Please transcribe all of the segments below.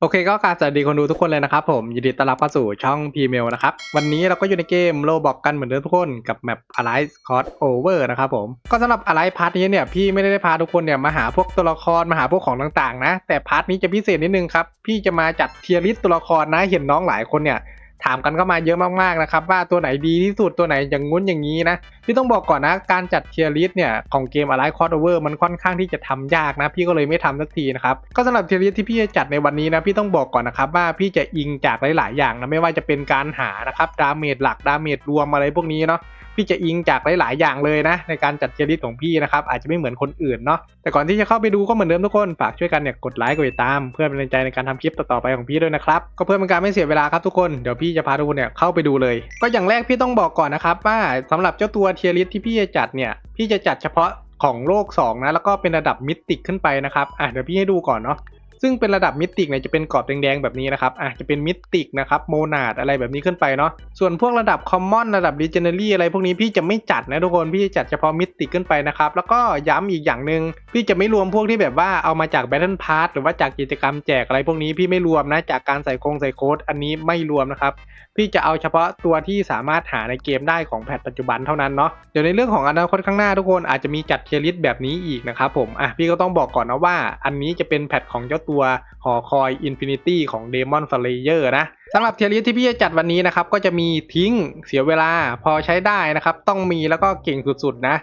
โอเคก็กราบสวัสดีคนดูทุกคนเลยนะครับผมยินดีต้อนรับเข้าสู่ช่อง p m a i l นะครับ วันนี้เราก็อยู่ในเกมโลบอกกันเหมือนเดิมทุกคนกับแมป Alive Cross Over นะครับผม ก็สำหรับ Alive พาร์ทนี้เนี่ยพี่ไม่ได้พาทุกคนเนี่ยมาหาพวกตัวละครมาหาพวกของต่างๆนะ แต่พาร์ทนี้จะพิเศษนิดนึงครับ พี่จะมาจัดเทียร์ลิสตัวละครนะเห็นน้องหลายคนเนี่ย ถามกันเข้ามาเยอะมากๆนะครับ ว่าตัวไหนดีที่สุดตัวไหนอย่างงุ้นอย่างนี้นะพี่ต้องบอกก่อนนะการจัดเทียร์ลิสต์เนี่ยของเกมอะไรคอร์ดเวอร์มันค่อนข้างที่จะทำยากนะพี่ก็เลยไม่ทำสักทีนะครับก็สำหรับเทียร์ลิสต์ที่พี่จะจัดในวันนี้นะพี่ต้องบอกก่อนนะครับว่าพี่จะอิงจากหลาย ๆ อย่างนะไม่ว่าจะเป็นการหานะครับดาเมจหลักดาเมจรวมอะไรพวกนี้เนาะ พี่จะอิงจากหลาย ๆ อย่างเลยนะ ในการจัดเทียร์ลิสต์ของพี่นะครับ อาจจะไม่เหมือนคนอื่นเนาะแต่ก่อนที่จะเข้าไปดูก็เหมือนเดิมทุกคน ฝากช่วยกันเนี่ยกดไลค์กดติดตาม เพื่อเป็นกำลังใจในการทำคลิปต่อ ๆ ไปของพี่ด้วยนะครับ ก็เพื่อเป็นการไม่เสียเวลาครับทุกคนเดี๋ยวพี่จะพาทุกคนเนี่ยเข้าไปดูเลย ก็อย่างแรกพี่ต้องบอกก่อนนะครับว่าสำหรับเจ้าตัวเทียร์ลิสต์ที่พี่จะจัดเนี่ยพี่จะจัดเฉพาะของโลก2นะแล้วก็เป็นระดับมิติขึ้นไปนะครับอะเดี๋ยวพี่ให้ดูก่อนเนาะ ซึ่งเป็นระดับมิติกเนี่ยจะเป็นกรอบแดงๆแบบนี้นะครับอะจะเป็นมิติกนะครับโมนาดอะไรแบบนี้ขึ้นไปเนาะส่วนพวกระดับคอมมอนระดับดิเจเนอรี่อะไรพวกนี้พี่จะไม่จัดนะทุกคนพี่จะจัดเฉพาะมิติกขึ้นไปนะครับแล้วก็ย้ำอีกอย่างหนึ่งพี่จะไม่รวมพวกที่แบบว่าเอามาจากแบทเทิลพาร์หรือว่าจากกิจกรรมแจกอะไรพวกนี้พี่ไม่รวมนะจากการใส่โครงใส่โค้ดอันนี้ไม่รวมนะครับพี่จะเอาเฉพาะตัวที่สามารถหาในเกมได้ของแพทปัจจุบันเท่านั้นเนาะเดี๋ยวในเรื่องของอนาคตข้างหน้าทุกคนอาจจะมีจัดเทียร์ลิสแบบนี้อีกนะครับผมอะพี่ก็ต้องบอกก่อนนะว่าอันนี้จะเป็นแพทของเจ้าตัวหอคอยอินฟินิตี้ของ Demon Slayer นะสำหรับเทียร์ลิสที่พี่จะจัดวันนี้นะครับก็จะมีทิ้งเสียเวลาพอใช้ได้นะครับ ต้องมีแล้วก็เก่งสุดๆนะ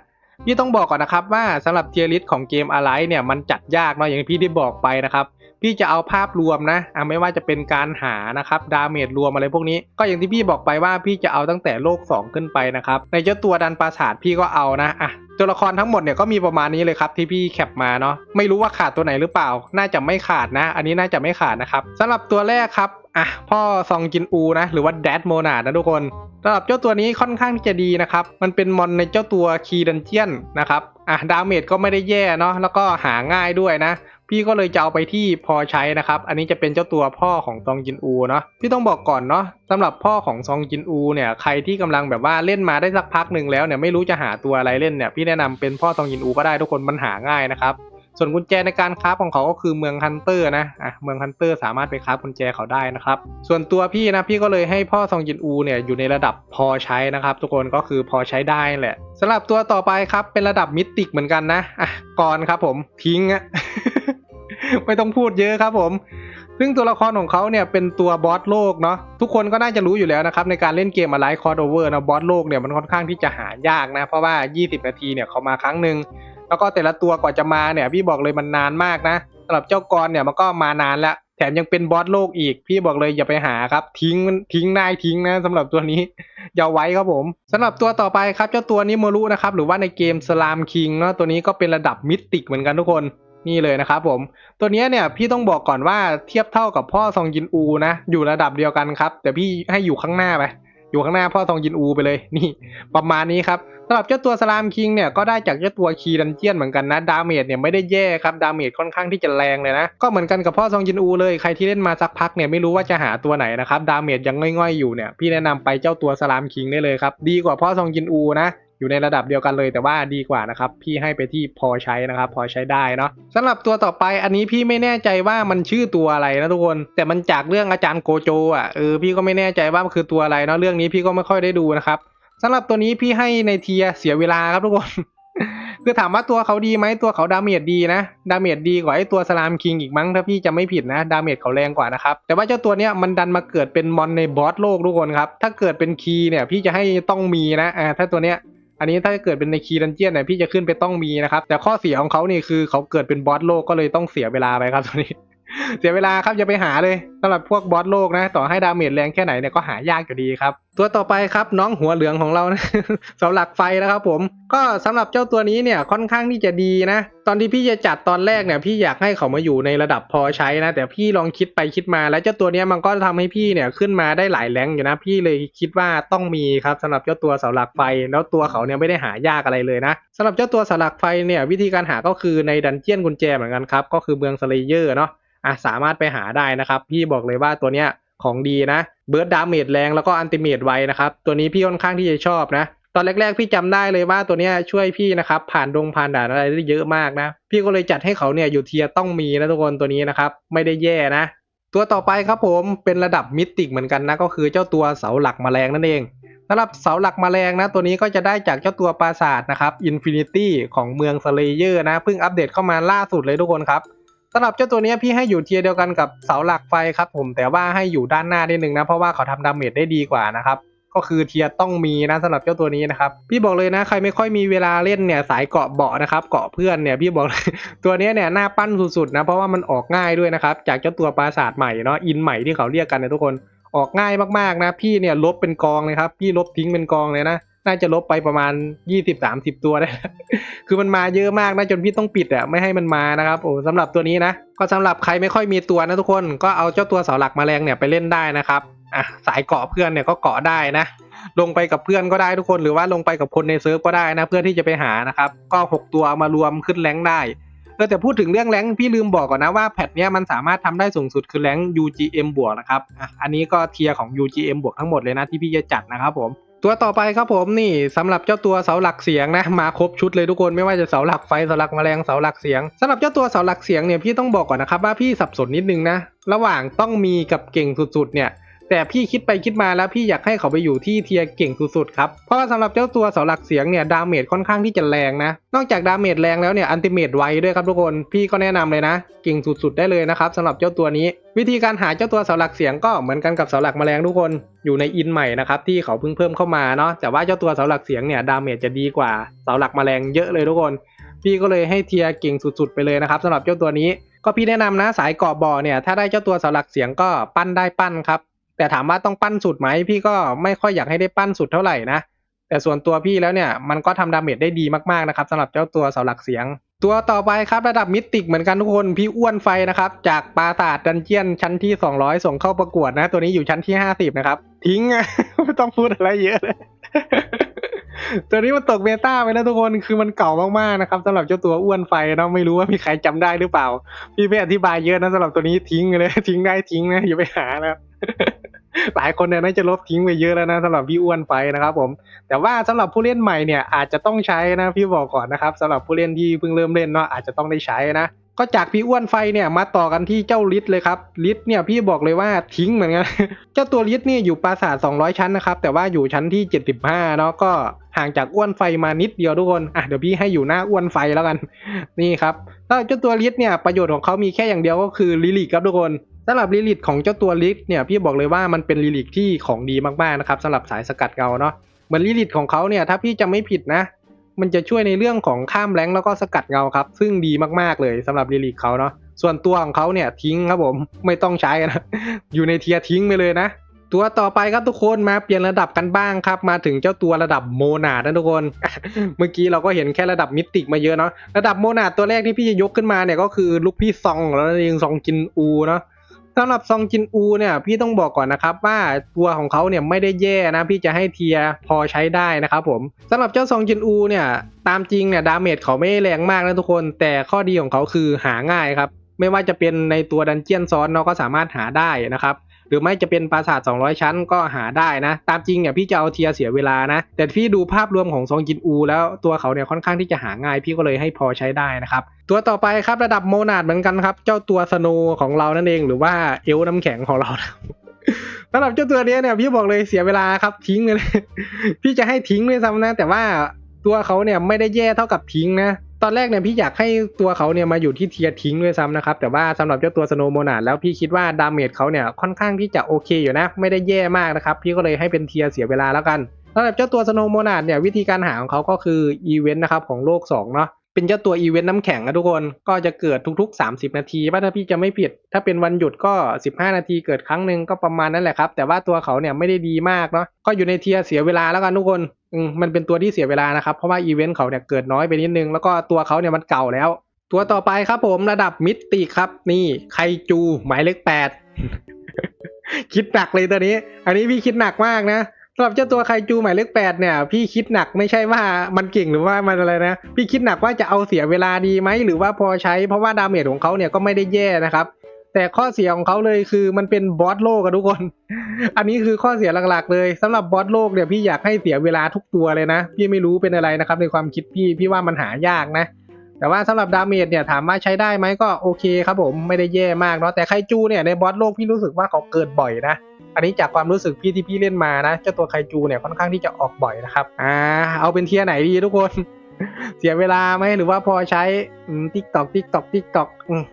พี่ต้องบอกก่อนนะครับว่าสำหรับเทียร์ลิสของเกมอะไรเนี่ยมันจัดยากเนาะอย่างที่พี่ได้บอกไปนะครับพี่จะเอาภาพรวมนะอะไม่ว่าจะเป็นการหานะครับดาเมจรวมอะไรพวกนี้ ก็อย่างที่พี่บอกไปว่าพี่จะเอาตั้งแต่โลก 2 ขึ้นไปนะครับในเจ้าตัวดันปราสาทพี่ก็เอานะอะ ตัวละครทั้งหมดเนี่ยก็มีประมาณนี้เลยครับที่พี่แคปมาเนาะไม่รู้ว่าขาดตัวไหนหรือเปล่า น่าจะไม่ขาดนะ อันนี้น่าจะไม่ขาดนะครับสำหรับตัวแรกครับอะพ่อซองจินอูนะ หรือว่าแดดโมนาดนะทุกคนสำหรับเจ้าตัวนี้ค่อนข้างที่จะดีนะครับ มันเป็นมอนในเจ้าตัวคีดันเจียนนะครับอะดาเมจก็ไม่ได้แย่เนาะแล้วก็หาง่ายด้วยนะ พี่ก็เลยจะเอาไปที่พอใช้นะครับ อันนี้จะเป็นเจ้าตัวพ่อของซองจินอูเนาะพี่ต้องบอกก่อนเนาะสำหรับพ่อของซองจินอูเนี่ยใครที่กำลังแบบว่าเล่นมาได้สักพักหนึ่งแล้วเนี่ยไม่รู้จะหาตัวอะไรเล่นเนี่ยพี่แนะนำเป็นพ่อซองจินอูก็ได้ทุกคนมันหาง่ายนะครับส่วนกุญแจในการคราฟของเขาก็คือเมืองฮันเตอร์นะ อะ เมืองฮันเตอร์สามารถไปคราฟกุญแจเขาได้นะครับ ส่วนตัวพี่นะ พี่ก็เลยให้พ่อซองจินอูเนี่ยอยู่ในระดับพอใช้นะครับ ทุกคนก็คือพอใช้ได้แหละสำหรับตัวต่อไปครับเป็นระดับมิติกเหมือนกันนะ อะ ก่อนครับผมทิ้งอะ ไม่ต้องพูดเยอะครับผม ซึ่งตัวละครของเขาเนี่ยเป็นตัวบอสโลกเนาะทุกคนก็น่าจะรู้อยู่แล้วนะครับ ในการเล่นเกมอะไรคอร์ดโอเวอร์นะบอสโลกเนี่ยมันค่อนข้างที่จะหายากนะ เพราะว่า 20 นาทีเนี่ยเขามาครั้งหนึ่งแล้วก็แต่ละตัวกว่าจะมาเนี่ยพี่บอกเลยมันนานมากนะสำหรับเจ้ากรเนี่ยมันก็มานานแล้วแถมยังเป็นบอสโลกอีก พี่บอกเลยอย่าไปหาครับ ทิ้งทิ้งได้ทิ้งนะสำหรับตัวนี้ อย่าไว้ครับผมสำหรับตัวต่อไปครับเจ้าตัวนี้โมรุนะครับ หรือว่าในเกมสลามคิงเนาะตัวนี้ก็เป็นระดับมิติกเหมือนกันทุกคน นี่เลยนะครับผม ตัวนี้เนี่ยพี่ต้องบอกก่อนว่าเทียบเท่ากับพ่อซองยินอูนะ อยู่ระดับเดียวกันครับ แต่พี่ให้อยู่ข้างหน้าไปอยู่ข้างหน้าพ่อซองยินอูไปเลยนี่ ประมาณนี้ครับสำหรับเจ้าตัวสลามคิงเนี่ยก็ได้จากเจ้าตัวคีดันเจียนเหมือนกันนะดาเมจเนี่ยไม่ได้แย่ครับดาเมจค่อนข้างที่จะแรงเลยนะก็เหมือนกันกับพ่อซองยินอูเลยใครที่เล่นมาสักพักเนี่ยไม่รู้ว่าจะหาตัวไหนนะครับดาเมจยังง่อยๆอยู่เนี่ยพี่แนะนำไปเจ้าตัวสลามคิงได้เลยครับดีกว่าพ่อซองยินอูนะ อยู่ในระดับเดียวกันเลยแต่ว่าดีกว่านะครับ พี่ให้ไปที่พอใช้นะครับ พอใช้ได้เนาะสำหรับตัวต่อไปอันนี้พี่ไม่แน่ใจว่ามันชื่อตัวอะไรนะทุกคน แต่มันจากเรื่องอาจารย์โกโจอะเออพี่ก็ไม่แน่ใจว่ามันคือตัวอะไรเนาะเรื่องนี้พี่ก็ไม่ค่อยได้ดูนะครับสำหรับตัวนี้พี่ให้ในเทียเสียเวลาครับทุกคน คือถามว่าตัวเขาดีไหมตัวเขาดาเมจดีนะ ดาเมจดีกว่าไอ้ตัวสลามคิงอีกมั้งถ้าพี่จะไม่ผิดนะ ดาเมจเขาแรงกว่านะครับ แต่ว่าเจ้าตัวเนี้ยมันดันมาเกิดเป็นมอนในบอสโลกทุกคนครับ ถ้าเกิดเป็นคีเนี่ยพี่จะให้ต้องมีนะอ่าถ้าตัวเนี้ย อันนี้ถ้าเกิดเป็นในคีรันเจียนเนี่ยพี่จะขึ้นไปต้องมีนะครับ แต่ข้อเสียของเขานี่คือเขาเกิดเป็นบอสโลกก็เลยต้องเสียเวลาไปครับตัวนี้ เสียเวลาครับอย่าไปหาเลยสำหรับพวกบอสโลกนะ ต่อให้ดาเมจแรงแค่ไหนเนี่ยก็หายากอยู่ดีครับ ตัวต่อไปครับน้องหัวเหลืองของเรานะสาหลักไฟนะครับผมก็สำหรับเจ้าตัวนี้เนี่ยค่อนข้างที่จะดีนะ ตอนที่พี่จะจัดตอนแรกเนี่ยพี่อยากให้เขามาอยู่ในระดับพอใช้นะ แต่พี่ลองคิดไปคิดมา แล้วเจ้าตัวนี้มันก็ทำให้พี่เนี่ยขึ้นมาได้หลายแรงอยู่นะ พี่เลยคิดว่าต้องมีครับสำหรับเจ้าตัวเสาหลักไฟ แล้วตัวเขาเนี่ยไม่ได้หายากอะไรเลยนะสำหรับเจ้าตัวเสาหลักไฟเนี่ยวิธีการหาก็คือในดันเจียนกุญแจเหมือนกันครับก็คือเมืองสเลเยอร์เนาะ อะสามารถไปหาได้นะครับ พี่บอกเลยว่าตัวเนี้ยของดีนะเบิร์ดดาเมจแรงแล้วก็อันติเมตไวนะครับ ตัวนี้พี่ค่อนข้างที่จะชอบนะ ตอนแรกๆ พี่จำได้เลยว่าตัวเนี้ยช่วยพี่นะครับ ผ่านดงผ่านด่านอะไรได้เยอะมากนะ พี่ก็เลยจัดให้เขาเนี่ยอยู่เทียต้องมีนะทุกคนตัวนี้นะครับ ไม่ได้แย่นะ ตัวต่อไปครับผมเป็นระดับมิติกเหมือนกันนะ ก็คือเจ้าตัวเสาหลักแมลงนั่นเองสำหรับเสาหลักแมลงนะ ตัวนี้ก็จะได้จากเจ้าตัวปราสาทนะครับอินฟินิตี้ของเมืองสเลเยอร์นะเพิ่งอัปเดตเข้ามาล่าสุดเลยทุกคนครับ สำหรับเจ้าตัวนี้พี่ให้อยู่เทียร์เดียวกันกับเสาหลักไฟครับผมแต่ว่าให้อยู่ด้านหน้านิดนึงนะเพราะว่าเขาทำดาเมจได้ดีกว่านะครับก็คือเทียร์ต้องมีนะสำหรับเจ้าตัวนี้นะครับพี่บอกเลยนะใครไม่ค่อยมีเวลาเล่นเนี่ยสายเกาะเบาะนะครับเกาะเพื่อนเนี่ยพี่บอกเลยตัวนี้เนี่ยหน้าปั้นสุดๆนะเพราะว่ามันออกง่ายด้วยนะครับจากเจ้าตัวปราสาทใหม่เนาะอินใหม่ที่เขาเรียกกันนะทุกคนออกง่ายมากๆนะพี่เนี่ยลบเป็นกองเลยครับพี่ลบทิ้งเป็นกองเลยนะ น่าจะลบไปประมาณ20-30ตัวได้ คือมันมาเยอะมากนะจนพี่ต้องปิดอะไม่ให้มันมานะครับโอ้สำหรับตัวนี้นะ ก็สำหรับใครไม่ค่อยมีตัวนะทุกคน ก็เอาเจ้าตัวเสาหลักแมลงเนี่ยไปเล่นได้นะครับ อะสายเกาะเพื่อนเนี่ยก็เกาะได้นะ ลงไปกับเพื่อนก็ได้ทุกคน หรือว่าลงไปกับคนในเซิร์ฟก็ได้นะ เพื่อที่จะไปหานะครับ ก็ 6 ตัวเอามารวมขึ้นแรงได้เออแต่พูดถึงเรื่องแรงพี่ลืมบอกก่อนนะว่าแพทเนี้ยมันสามารถทำได้สูงสุดคือแรง UGM บวกนะครับ อันนี้ก็เทียร์ของ UGM บวกทั้งหมดเลยนะที่พี่จะจัดนะครับผม ตัวต่อไปครับผมนี่สำหรับเจ้าตัวเสาหลักเสียงนะมาครบชุดเลยทุกคนไม่ว่าจะเสาหลักไฟเสาหลักแมลงเสาหลักเสียงสำหรับเจ้าตัวเสาหลักเสียงเนี่ยพี่ต้องบอกก่อนนะครับว่าพี่สับสนนิดนึงนะระหว่างต้องมีกับเก่งสุดๆเนี่ย แต่พี่คิดไปคิดมาแล้วพี่อยากให้เขาไปอยู่ที่เทียเก่งสุดๆครับ เพราะว่าสำหรับเจ้าตัวเสาหลักเสียงเนี่ยดาเมจค่อนข้างที่จะแรงนะ นอกจากดาเมจแรงแล้วเนี่ยอันติเมตไวด้วยครับทุกคน พี่ก็แนะนำเลยนะ เก่งสุดๆได้เลยนะครับสำหรับเจ้าตัวนี้ วิธีการหาเจ้าตัวเสาหลักเสียงก็เหมือนกันกับเสาหลักแมลงทุกคน อยู่ในอินใหม่นะครับที่เขาเพิ่งเพิ่มเข้ามาเนาะ แต่ว่าเจ้าตัวเสาหลักเสียงเนี่ยดาเมจจะดีกว่าเสาหลักแมลงเยอะเลยทุกคน พี่ก็เลยให้เทียเก่งสุดๆ ไปเลยนะครับสำหรับเจ้าตัวนี้ ก็พี่แนะนำนะสายเกาะบ่อเนี่ยถ้าได้เจ้าตัวเสาหลักเสียงก็ปั้นได้ปั้นครับ แต่ถามว่าต้องปั้นสุดไหมพี่ก็ไม่ค่อยอยากให้ได้ปั้นสุดเท่าไหร่นะแต่ส่วนตัวพี่แล้วเนี่ยมันก็ทำดาเมจได้ดีมากๆนะครับสำหรับเจ้าตัวเสาหลักเสียง ตัวต่อไปครับระดับมิติกเหมือนกันทุกคนพี่อ้วนไฟนะครับจากปราสาทดันเจียนชั้นที่ 200 ส่งเข้าประกวดนะ ตัวนี้อยู่ชั้นที่ 50 นะครับ ทิ้งอะไม่ต้องพูดอะไรเยอะเลย ตัวนี้มันตกเบต้าไปแล้วทุกคนคือมันเก่ามากๆนะครับสำหรับเจ้าตัวอ้วนไฟเนาะไม่รู้ว่ามีใครจำได้หรือเปล่า พี่ไม่อธิบายเยอะนะสำหรับตัวนี้ทิ้งเลยทิ้งได้ทิ้งนะอย่าไปหานะหลายคนเนี่ยน่าจะลบทิ้งไปเยอะแล้วนะสำหรับพี่อ้วนไฟนะครับผม แต่ว่าสำหรับผู้เล่นใหม่เนี่ยอาจจะต้องใช้นะพี่บอกก่อนนะครับสำหรับผู้เล่นที่เพิ่งเริ่มเล่นเนาะอาจจะต้องได้ใช้นะ ก็จากพี่อ้วนไฟเนี่ยมาต่อกันที่เจ้าลิศเลยครับลิศเนี่ยพี่บอกเลยว่าทิ้งเหมือนกัน เจ้าตัวลิศเนี่ยอยู่ปราสาท 200 ชั้นนะครับ แต่ว่าอยู่ชั้นที่ 75 เนาะก็ห่างจากอ้วนไฟมานิดเดียวทุกคนอะเดี๋ยวพี่ให้อยู่หน้าอ้วนไฟแล้วกันนี่ครับถ้าเจ้าตัวลิศเนี่ยประโยชน์ของเขามีแค่อย่างเดียวก็คือลิลิกครับทุกคนสำหรับลิลิกของเจ้าตัวลิศเนี่ยพี่บอกเลยว่ามันเป็นลิลิกที่ของดีมากๆนะครับสำหรับสายสกัดเงาเนาะเหมือนลิลิกของเขาเนี่ยถ้าพี่จะไม่ผิดนะ มันจะช่วยในเรื่องของข้ามแรงแล้วก็สกัดเงาครับ ซึ่งดีมากๆเลยสำหรับลิลิกเขาเนาะส่วนตัวของเขาเนี่ยทิ้งครับผมไม่ต้องใช้นะอยู่ในเทียทิ้งไปเลยนะ ตัวต่อไปครับทุกคนมาเปลี่ยนระดับกันบ้างครับ มาถึงเจ้าตัวระดับโมนาดนะทุกคน เมื่อกี้เราก็เห็นแค่ระดับมิติมาเยอะเนาะระดับโมนาดตัวแรกที่พี่จะยกขึ้นมาเนี่ยก็คือลูกพี่ซองแล้วนั่นเองซองจินอูเนาะ สำหรับซองจินอูเนี่ยพี่ต้องบอกก่อนนะครับว่าตัวของเขาเนี่ยไม่ได้แย่นะพี่จะให้เทียพอใช้ได้นะครับผมสำหรับเจ้าซองจินอูเนี่ยตามจริงเนี่ยดาเมจเขาไม่แรงมากนะทุกคน แต่ข้อดีของเขาคือหาง่ายครับไม่ว่าจะเป็นในตัวดันเจียนซ้อนเนาะก็สามารถหาได้นะครับ รือไม่จะเป็นปราสาท 200 ชั้นก็หาได้นะ ตามจริงเนี่ยพี่จะเอาเทียเสียเวลานะ แต่พี่ดูภาพรวมของซองจินอู แล้วตัวเขาเนี่ยค่อนข้างที่จะหาง่ายพี่ก็เลยให้พอใช้ได้นะครับตัวต่อไปครับระดับโมนาดเหมือนกันครับ เจ้าตัวสโนของเรานั่นเองหรือว่าเอลน้ำแข็งของเรานะสำหรับเจ้าตัวเนี้ยเนี่ยพี่บอกเลยเสียเวลาครับทิ้งเลย พี่จะให้ทิ้งด้วยซ้ำนะ แต่ว่าตัวเขาเนี่ยไม่ได้แย่เท่ากับทิ้งนะ ตอนแรกเนี่ยพี่อยากให้ตัวเขาเนี่ยมาอยู่ที่เทียร์ทิ้งด้วยซ้ำนะครับ แต่ว่าสำหรับเจ้าตัวสโนโมนาดแล้วพี่คิดว่าดาเมจเขาเนี่ยค่อนข้างที่จะโอเคอยู่นะ ไม่ได้แย่มากนะครับ พี่ก็เลยให้เป็นเทียร์เสียเวลาแล้วกันสำหรับเจ้าตัวสโนโมนาดเนี่ยวิธีการหาของเขาก็คืออีเวนต์นะครับของโลก2เนาะเป็นเจ้าตัวอีเวนต์น้ำแข็งนะทุกคนก็จะเกิดทุกๆ 30 นาทีว่าถ้าพี่จะไม่ผิด ถ้าเป็นวันหยุดก็ 15 นาทีเกิดครั้งหนึ่งก็ประมาณนั้นแหละครับ แต่ว่าตัวเขาเนี่ยไม่ได้ดีมากเนาะก็อยู่ในเทียเสียเวลาแล้วกันทุกคน อืมมันเป็นตัวที่เสียเวลานะครับ เพราะว่าอีเวนต์เขาเนี่ยเกิดน้อยไปนิดนึง แล้วก็ตัวเขาเนี่ยมันเก่าแล้ว ตัวต่อไปครับผมระดับมิติครับ นี่ไคจูหมายเลขแปดคิดหนักเลยตัวนี้ อันนี้พี่คิดหนักมากนะสำหรับเจ้าตัวไคจูหมายเลขแปดเนี่ย พี่คิดหนักไม่ใช่ว่ามันเก่งหรือว่ามันอะไรนะ พี่คิดหนักว่าจะเอาเสียเวลาดีไหมหรือว่าพอใช้เพราะว่าดาเมจของเขาเนี่ยก็ไม่ได้แย่นะครับ แต่ข้อเสียของเขาเลยคือมันเป็นบอสโลกอะทุกคน อันนี้คือข้อเสียหลักๆ เลยสำหรับบอสโลกเนี่ยพี่อยากให้เสียเวลาทุกตัวเลยนะ พี่ไม่รู้เป็นอะไรนะครับ ในความคิดพี่พี่ว่ามันหายากนะ แต่ว่าสำหรับดาเมจเนี่ยถามว่าใช้ได้ไหมก็โอเคครับผมไม่ได้แย่มากเนาะแต่ไคจูเนี่ยในบอสโลกพี่รู้สึกว่าเขาเกิดบ่อยนะอันนี้จากความรู้สึกพี่ที่พี่เล่นมานะเจ้าตัวไคจูเนี่ยค่อนข้างที่จะออกบ่อยนะครับอ่าเอาเป็นเทียไหนดีทุกคนเสียเวลาไหมหรือว่าพอใช้ทิกตอกทิกตอกทิกตอก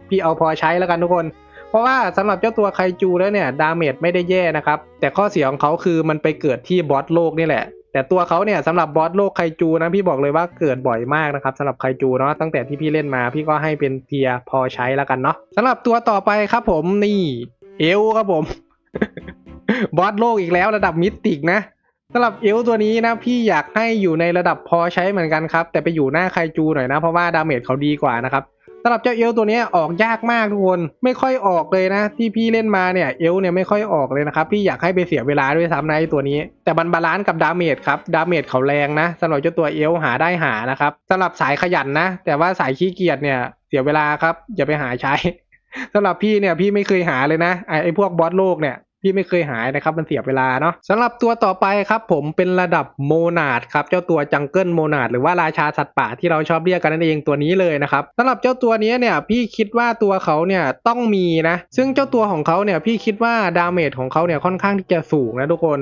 พี่เอาพอใช้แล้วกันทุกคน เพราะว่าสำหรับเจ้าตัวไคจูแล้วเนี่ยดาเมจไม่ได้แย่นะครับ แต่ข้อเสียของเขาคือมันไปเกิดที่บอสโลกนี่แหละ แต่ตัวเขาเนี่ยสำหรับบอสโลกไคจูนะพี่บอกเลยว่าเกิดบ่อยมากนะครับสำหรับไคจูเนาะตั้งแต่ที่พี่เล่นมาพี่ก็ให้เป็นเทียพอใช้แล้วกันเนาะสำหรับตัวต่อไปครับผมนี่เอลครับผมบอสโลกอีกแล้วระดับมิติกนะสำหรับเอลตัวนี้นะพี่อยากให้อยู่ในระดับพอใช้เหมือนกันครับ แต่ไปอยู่หน้าไคจูหน่อยนะเพราะว่าดาเมจเขาดีกว่านะครับ สำหรับเจ้าเอลตัวนี้ออกยากมากทุกคนไม่ค่อยออกเลยนะ ที่พี่เล่นมาเนี่ยเอลเนี่ยไม่ค่อยออกเลยนะครับพี่อยากให้ไปเสียเวลาด้วยซ้ำนะตัวนี้ แต่มันบาลานซ์กับดาเมจครับดาเมจเขาแรงนะสำหรับเจ้าตัวเอลหาได้หานะครับสำหรับสายขยันนะ แต่ว่าสายขี้เกียจเนี่ยเสียเวลาครับอย่าไปหาใช้สำหรับพี่เนี่ยพี่ไม่เคยหาเลยนะไอไอพวกบอสโลกเนี่ย พี่ไม่เคยหายนะครับมันเสียเวลาเนาะสำหรับตัวต่อไปครับผมเป็นระดับโมนาดครับเจ้าตัวจังเกิลโมนาดหรือว่าราชาสัตว์ป่าที่เราชอบเรียกกันนั่นเองตัวนี้เลยนะครับสำหรับเจ้าตัวนี้เนี่ยพี่คิดว่าตัวเขาเนี่ยต้องมีนะ ซึ่งเจ้าตัวของเขาเนี่ยพี่คิดว่าดาเมจของเขาเนี่ยค่อนข้างที่จะสูงนะทุกคน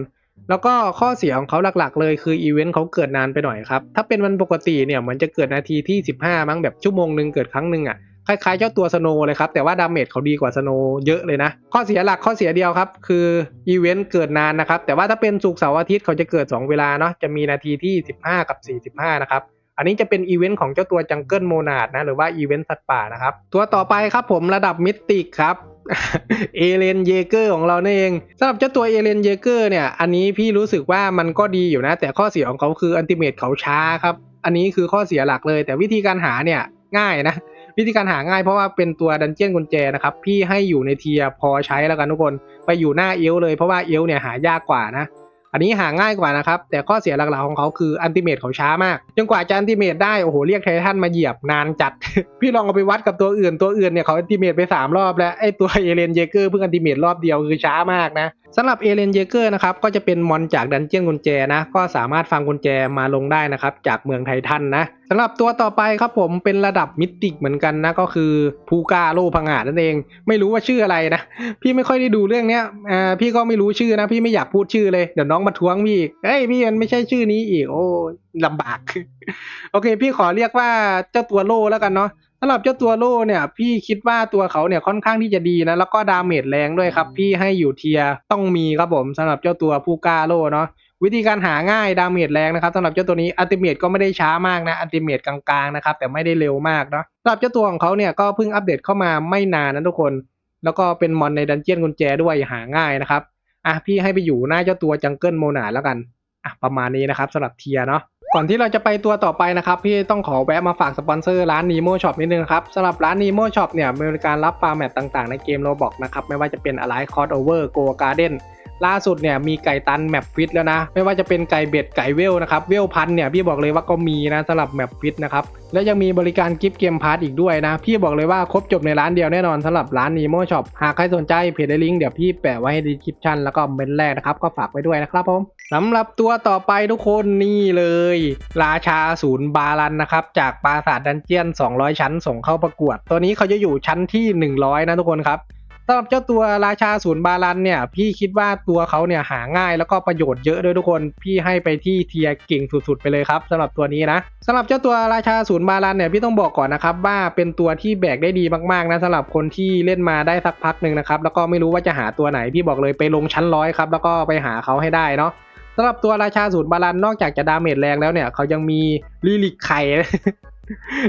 แล้วก็ข้อเสียของเขาหลักๆ เลยคืออีเวนต์เขาเกิดนานไปหน่อยครับ ถ้าเป็นวันปกติเนี่ยเหมือนจะเกิดนาทีที่ 15 มั้งแบบชั่วโมงหนึ่งเกิดครั้งหนึ่งอะ คล้ายๆเจ้าตัวสโนว์เลยครับ แต่ว่าดาเมจเขาดีกว่าสโนว์เยอะเลยนะ ข้อเสียหลักข้อเสียเดียวครับ คืออีเวนต์เกิดนานนะครับ แต่ว่าถ้าเป็นศุกเสาร์อาทิตย์เขาจะเกิด 2 เวลาเนาะจะมีนาทีที่ 15 กับ 45 นะครับอันนี้จะเป็นอีเวนต์ของเจ้าตัวจังเกิลโมนาดนะ หรือว่าอีเวนต์สัตว์ป่านะครับ ตัวต่อไปครับผมระดับมิติกครับเอเลนเยเกอร์ของเราเองสำหรับเจ้าตัวเอเลนเยเกอร์เนี่ย อันนี้พี่รู้สึกว่ามันก็ดีอยู่นะ แต่ข้อเสียของเขาคืออันติเมตเขาช้าครับ อันนี้คือข้อเสียหลักเลย แต่วิธีการหาเนี่ยง่ายนะ วิธีการหาง่ายเพราะว่าเป็นตัวดันเจียนกุญแจนะครับ พี่ให้อยู่ในเทียพอใช้แล้วกันทุกคน ไปอยู่หน้าเอลเลยเพราะว่าเอลเนี่ยหายากกว่านะ อันนี้หาง่ายกว่านะครับ แต่ข้อเสียหลักๆของเขาคืออันติเมตเขาช้ามาก จนกว่าจะอันติเมตได้ โอ้โห เรียกไททันมาเหยียบนานจัด พี่ลองเอาไปวัดกับตัวอื่น ตัวอื่นเนี่ยเขาอันติเมตไป 3 รอบแล้ว ไอตัวเอเลนเยเกอร์เพิ่งอันติเมตรอบเดียวคือช้ามากนะสำหรับเอเลนเยเกอร์นะครับก็จะเป็นมอนจากดันเจียนกุญแจนะ ก็สามารถฟังกุญแจมาลงได้นะครับ จากเมืองไททันนะสำหรับตัวต่อไปครับผมเป็นระดับมิติกเหมือนกันนะ ก็คือพูกาโลพังงาดนั่นเอง ไม่รู้ว่าชื่ออะไรนะ พี่ไม่ค่อยได้ดูเรื่องเนี้ยอ่าพี่ก็ไม่รู้ชื่อนะ พี่ไม่อยากพูดชื่อเลยเดี๋ยวน้องมาทวงพี่เอ้ยพี่มันไม่ใช่ชื่อนี้อีกโอ้ลำบาก โอเค พี่ขอเรียกว่าเจ้าตัวโลแล้วกันเนาะ สำหรับเจ้าตัวโล่เนี่ย พี่คิดว่าตัวเขาเนี่ยค่อนข้างที่จะดีนะ แล้วก็ดาเมจแรงด้วยครับ พี่ให้อยู่เทียร์ต้องมีครับผมสำหรับเจ้าตัวผู้กล้าโล่เนาะวิธีการหาง่ายดาเมจแรงนะครับสำหรับเจ้าตัวนี้อัลติเมตก็ไม่ได้ช้ามากนะอัลติเมตกลางๆนะครับแต่ไม่ได้เร็วมากเนาะสำหรับเจ้าตัวของเขาเนี่ยก็เพิ่งอัปเดตเข้ามาไม่นานนะทุกคน แล้วก็เป็นมอนในดันเจียนกุญแจด้วยหาง่ายนะครับอะพี่ให้ไปอยู่หน้าเจ้าตัวจังเกิลโมนาแล้วกันอะประมาณนี้นะครับสำหรับเทียร์เนาะ ก่อนที่เราจะไปตัวต่อไปนะครับพี่ต้องขอแวะมาฝากสปอนเซอร์ร้าน Nemo Shop นิดนึงครับสำหรับร้าน Nemo Shop เนี่ยมีบริการรับฟาร์มแมตต่างๆ ในเกมโรบอกนะครับไม่ว่าจะเป็น Alive Cross Over Go Garden ล่าสุดเนี่ยมีไก่ตันแมปฟิตแล้วนะ ไม่ว่าจะเป็นไก่เบ็ดไก่เวลนะครับเวลพันเนี่ยพี่บอกเลยว่าก็มีนะสำหรับแมปฟิตนะครับและยังมีบริการกิฟต์เกมพาร์ทอีกด้วยนะ พี่บอกเลยว่าครบจบในร้านเดียวแน่นอนสำหรับร้าน Nemo Shop หากใครสนใจเพจได้ลิงก์เดี๋ยวพี่แปะไว้ให้ดีคริปชันแล้วก็เมนแรกนะครับก็ฝากไว้ด้วยนะครับผมสำหรับตัวต่อไปทุกคนนี่เลย ราชาศูนย์บาลันนะครับจากปราสาทดันเจียน 200 ชั้นส่งเข้าประกวด ตัวนี้เขาจะอยู่ชั้นที่ 100 นะทุกคนครับ สำหรับเจ้าตัวราชาศูนย์บาลันเนี่ย พี่คิดว่าตัวเขาเนี่ยหาง่ายแล้วก็ประโยชน์เยอะด้วยทุกคน พี่ให้ไปที่เทียร์เก่งสุดๆไปเลยครับสำหรับตัวนี้นะสำหรับเจ้าตัวราชาศูนย์บาลันเนี่ยพี่ต้องบอกก่อนนะครับว่าเป็นตัวที่แบกได้ดีมากๆนะสำหรับคนที่เล่นมาได้สักพักหนึ่งนะครับแล้วก็ไม่รู้ว่าจะหาตัวไหนพี่บอกเลยไปลงชั้นร้อยครับแล้วก็ไปหาเขาให้ได้เนาะสำหรับตัวราชาศูนย์บาลันนอกจากจะดาเมจแรงแล้วเนี่ยเขายังมีลิลิกไข่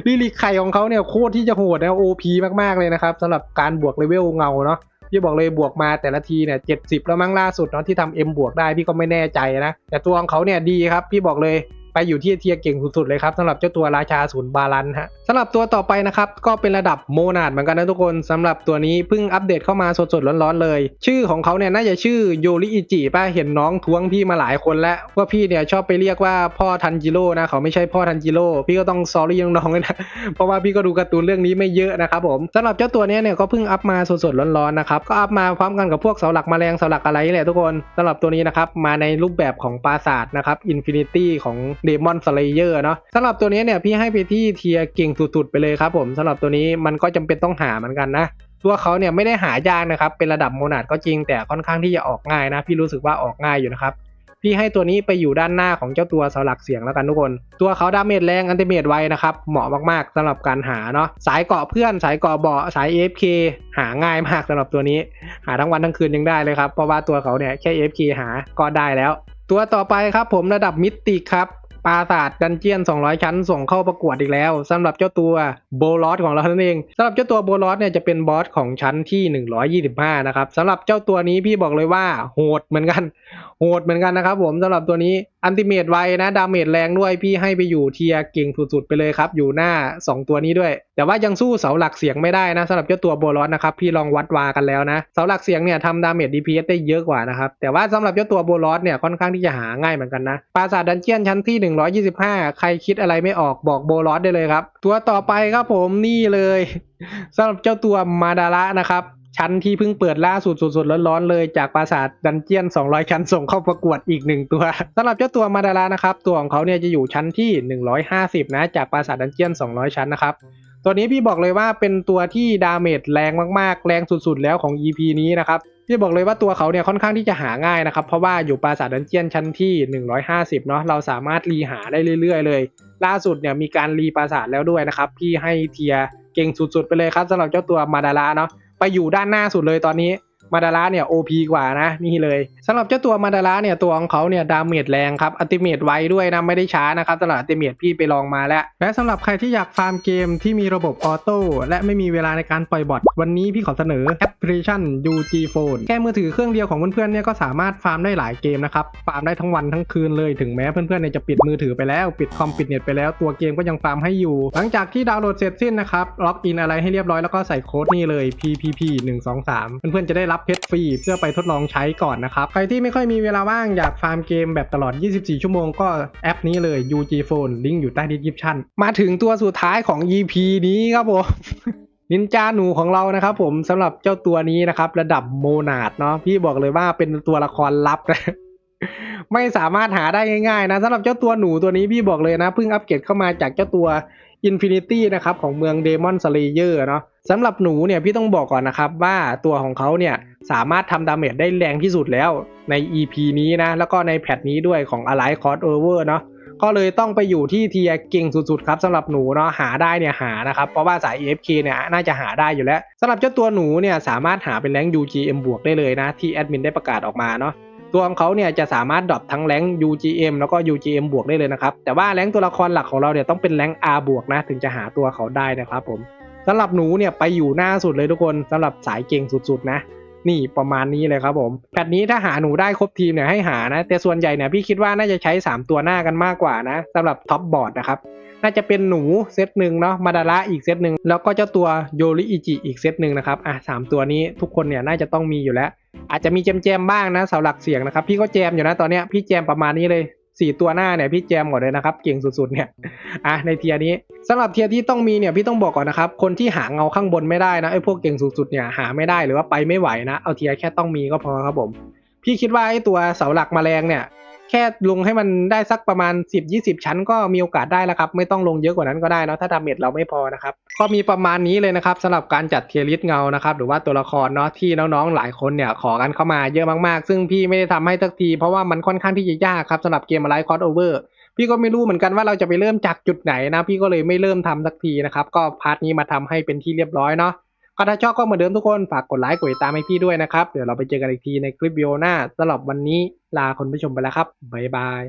ลิลิไข่ของเขาเนี่ยโคตรที่จะโหดนะโอพีมากๆเลยนะครับสำหรับการบวกเลเวลเงาเนาะพี่บอกเลยบวกมาแต่ละทีเนี่ยเจ็ดสิบแล้วมั้งล่าสุดเนาะที่ทำเอ็มบวกได้พี่ก็ไม่แน่ใจนะ แต่ตัวของเขาเนี่ยดีครับ พี่บอกเลย ไปอยู่ที่เทียเก่งสุดๆเลยครับสำหรับเจ้าตัวราชาศูนย์บาลันฮะสำหรับตัวต่อไปนะครับก็เป็นระดับโมนาดเหมือนกันนะทุกคนสำหรับตัวนี้เพิ่งอัปเดตเข้ามาสดๆร้อนๆเลย ชื่อของเขาเนี่ยน่าจะชื่อโยริอิจิป้าเห็นน้องท้วงพี่มาหลายคนแล้วว่าพี่เนี่ยชอบไปเรียกว่าพ่อทันจิโร่นะเขาไม่ใช่พ่อทันจิโร่พี่ก็ต้องซอรี่น้องๆเลยนะเพราะว่าพี่ก็ดูการ์ตูนเรื่องนี้ไม่เยอะนะครับผมสำหรับเจ้าตัวนี้เนี่ยก็เพิ่งอัพมาสดๆร้อนๆนะครับก็อัพมาพร้อมกันกับพวกเสาหลักแมลงเสาหลักอะไรนี่แหละทุกคนสำหรับตัวนี้นะครับมาในรูปแบบของปราสาทนะครับอินฟินิตี้ของเดมอนสเลเยอร์เนาะสำหรับตัวนี้เนี่ยพี่ให้ไปที่เทียเก่งสุดๆไปเลยครับผมสำหรับตัวนี้มันก็จำเป็นต้องหาเหมือนกันนะตัวเขาเนี่ยไม่ได้หายากนะครับ เป็นระดับโมนาดก็จริงแต่ค่อนข้างที่จะออกง่ายนะ พี่รู้สึกว่าออกง่ายอยู่นะครับ พี่ให้ตัวนี้ไปอยู่ด้านหน้าของเจ้าตัวเสาหลักเสียงแล้วกันทุกคน ตัวเขาดาเมจแรงอันติเมจไวนะครับ เหมาะมากๆสำหรับการหาเนาะสายเกาะเพื่อนสายเกาะเบาะสาย AFK หาง่ายมากสำหรับตัวนี้ หาทั้งวันทั้งคืนยังได้เลยครับเพราะว่าตัวเขาเนี่ยแค่ AFK หาก็ได้แล้ว ตัวต่อไปครับผมระดับมิติครับ ปราสาทดันเจียน 200 ชั้น ส่งเข้าประกวดอีกแล้วสำหรับเจ้าตัวโบลอสของเรานั่นเองสำหรับเจ้าตัวโบลอสเนี่ยจะเป็นบอสของชั้นที่ 125 นะครับสำหรับเจ้าตัวนี้พี่บอกเลยว่าโหดเหมือนกัน โหดเหมือนกันนะครับผมสำหรับตัวนี้อันติเมตไวนะดาเมจแรงด้วยพี่ให้ไปอยู่เทียเก่งสุดๆไปเลยครับอยู่หน้า 2 ตัวนี้ด้วย แต่ว่ายังสู้เสาหลักเสียงไม่ได้นะสำหรับเจ้าตัวโบลอสนะครับพี่ลองวัดวากันแล้วนะเสาหลักเสียงเนี่ยทำดาเมจ DPS ได้เยอะกว่านะครับแต่ว่าสำหรับเจ้าตัวโบลอสเนี่ยค่อนข้างที่จะหาง่ายเหมือนกันนะปราสาทดันเจียนชั้นที่125 ใครคิดอะไรไม่ออกบอกโบลอสได้เลยครับ ตัวต่อไปครับผมนี่เลยสำหรับเจ้าตัวมาดาระนะครับชั้นที่เพิ่งเปิดล่าสุดสดๆร้อนๆเลยจากปราสาทดันเจียน 200 ชั้นส่งเข้าประกวดอีกหนึ่งตัวสำหรับเจ้าตัวมาดาระนะครับ ตัวของเขาเนี่ยจะอยู่ชั้นที่ 150 นะจากปราสาทดันเจียน 200 ชั้นนะครับ ตัวนี้พี่บอกเลยว่าเป็นตัวที่ดาเมจแรงมากๆ แรงสุดๆแล้วของ EP นี้นะครับ พี่บอกเลยว่าตัวเขาเนี่ยค่อนข้างที่จะหาง่ายนะครับ เพราะว่าอยู่ปราสาทดันเจียนชั้นที่ 150เนาะเราสามารถรีหาได้เรื่อย ๆ เลย ล่าสุดเนี่ยมีการรีปราสาทแล้วด้วยนะครับ พี่ให้เทียเก่งสุดๆ ไปเลยครับสำหรับเจ้าตัวมาดาราเนาะไปอยู่ด้านหน้าสุดเลยตอนนี้ มาดาระเนี่ย OP กว่านะ นี่เลยสำหรับเจ้าตัวมาดาระเนี่ยตัวของเขาเนี่ยดาเมจแรงครับอัติเมจไวด้วยนะ ไม่ได้ช้านะครับสำหรับอัติเมจพี่ไปลองมาแล้ว และสำหรับใครที่อยากฟาร์มเกมที่มีระบบออโต้และไม่มีเวลาในการปล่อยบอทวันนี้พี่ขอเสนอแอปพลิเคชัน UG Phone แค่มือถือเครื่องเดียวของเพื่อนๆเนี่ยก็สามารถฟาร์มได้หลายเกมนะครับฟาร์มได้ทั้งวันทั้งคืนเลยถึงแม้เพื่อนๆเนี่ยจะปิดมือถือไปแล้ว ปิดคอมปิดเน็ตไปแล้วตัวเกมก็ยังฟาร์มให้อยู่ หลังจากที่ดาวน์โหลดเสร็จสิ้นนะครับล็อกอินอะไรให้เรียบร้อยแล้วก็ใส่โค้ดนี่เลย PPP 1 2 3เพื่อนๆจะได้รับเพชรฟรีเพื่อไปทดลองใช้ก่อนนะครับ ใครที่ไม่ค่อยมีเวลาว่างอยากฟาร์มเกมแบบตลอด 24 ชั่วโมงก็แอปนี้เลย UG Phone ลิงก์อยู่ใต้ดีสคริปชั่นมาถึงตัวสุดท้ายของ EP นี้ครับผมนินจาหนูของเรานะครับผมสำหรับเจ้าตัวนี้นะครับ ระดับโมนาดเนาะพี่บอกเลยว่าเป็นตัวละครลับนะ ไม่สามารถหาได้ง่ายๆนะสำหรับเจ้าตัวหนูตัวนี้พี่บอกเลยนะเพิ่งอัปเกรดเข้ามาจากเจ้าตัว Infinity นะครับของเมือง Demon Slayer เนาะสำหรับหนูเนี่ยพี่ต้องบอกก่อนนะครับว่าตัวของเขาเนี่ยสามารถทำดาเมจได้แรงที่สุดแล้วใน EP นี้นะ แล้วก็ในแพทนี้ด้วยของ Ally Crossover เนาะก็เลยต้องไปอยู่ที่เทียเก่งสุดๆครับสำหรับหนูเนาะหาได้เนี่ยหานะครับ เพราะว่าสาย AFK เนี่ยน่าจะหาได้อยู่แล้วสำหรับเจ้าตัวหนูเนี่ยสามารถหาเป็นแรง UGM บวกได้เลยนะที่แอดมินได้ประกาศออกมาเนาะ ตัวของเขาเนี่ยจะสามารถดรอปทั้งแรง UGM แล้วก็ UGM บวกได้เลยนะครับ แต่ว่าแรงตัวละครหลักของเราเนี่ยต้องเป็นแรง R บวกนะถึงจะหาตัวเขาได้นะครับผมสำหรับหนูเนี่ยไปอยู่หน้าสุดเลยทุกคนสำหรับสายเก่งสุดๆนะ นี่ประมาณนี้เลยครับผมแพทนี้ถ้าหาหนูได้ครบทีมเนี่ยให้หานะ แต่ส่วนใหญ่เนี่ยพี่คิดว่าน่าจะใช้ 3 ตัวหน้ากันมากกว่านะสำหรับท็อปบอร์ดนะครับ น่าจะเป็นหนูเซตหนึ่งเนาะมาดาระอีกเซตหนึ่งแล้วก็เจ้าตัวโยริอิจิอีกเซตหนึ่งนะครับอะสามตัวนี้ทุกคนเนี่ยน่าจะต้องมีอยู่แล้ว อาจจะมีแจมแจมๆบ้างนะเสาหลักเสียงนะครับพี่ก็แจมอยู่นะตอนเนี้ยพี่แจมประมาณนี้เลย สี่ตัวหน้าเนี่ยพี่แจมหมดเลยนะครับ เก่งสุดๆเนี่ยอะในเทียร์นี้สำหรับเทียร์ที่ต้องมีเนี่ยพี่ต้องบอกก่อนนะครับ คนที่หาเงาข้างบนไม่ได้นะไอ้พวกเก่งสุดๆเนี่ยหาไม่ได้หรือว่าไปไม่ไหวนะ เอาเทียร์แค่ต้องมีก็พอครับผม พี่คิดว่าไอ้ตัวเสาหลักแมลงเนี่ย แค่ลงให้มันได้สักประมาณ 10-20 ชั้น ก็มีโอกาสได้แล้วครับ ไม่ต้องลงเยอะกว่านั้นก็ได้เนะถ้าดาเมจเราไม่พอนะครับก็มีประมาณนี้เลยนะครับสำหรับการจัดเทียริสเงานะครับหรือว่าตัวละครเนาะที่น้องๆหลายคนเนี่ยขอกันเข้ามาเยอะมากๆ ซึ่งพี่ไม่ได้ทำให้สักที เพราะว่ามันค่อนข้างที่จะยากครับสำหรับเกมอะไรคอร์โอเวอร์พี่ก็ไม่รู้เหมือนกันว่าเราจะไปเริ่มจากจุดไหนนะ พี่ก็เลยไม่เริ่มทำสักทีนะครับก็พาร์ทนี้มาทำให้เป็นที่เรียบร้อยเนาะ ก็ถ้าชอบก็เหมือนเดิมทุกคนฝากกดไลค์กดติดตามให้พี่ด้วยนะครับ เดี๋ยวเราไปเจอกันอีกทีในคลิปวิดีโอหน้าสำหรับวันนี้ลาคนผู้ชมไปแล้วครับบ๊ายบาย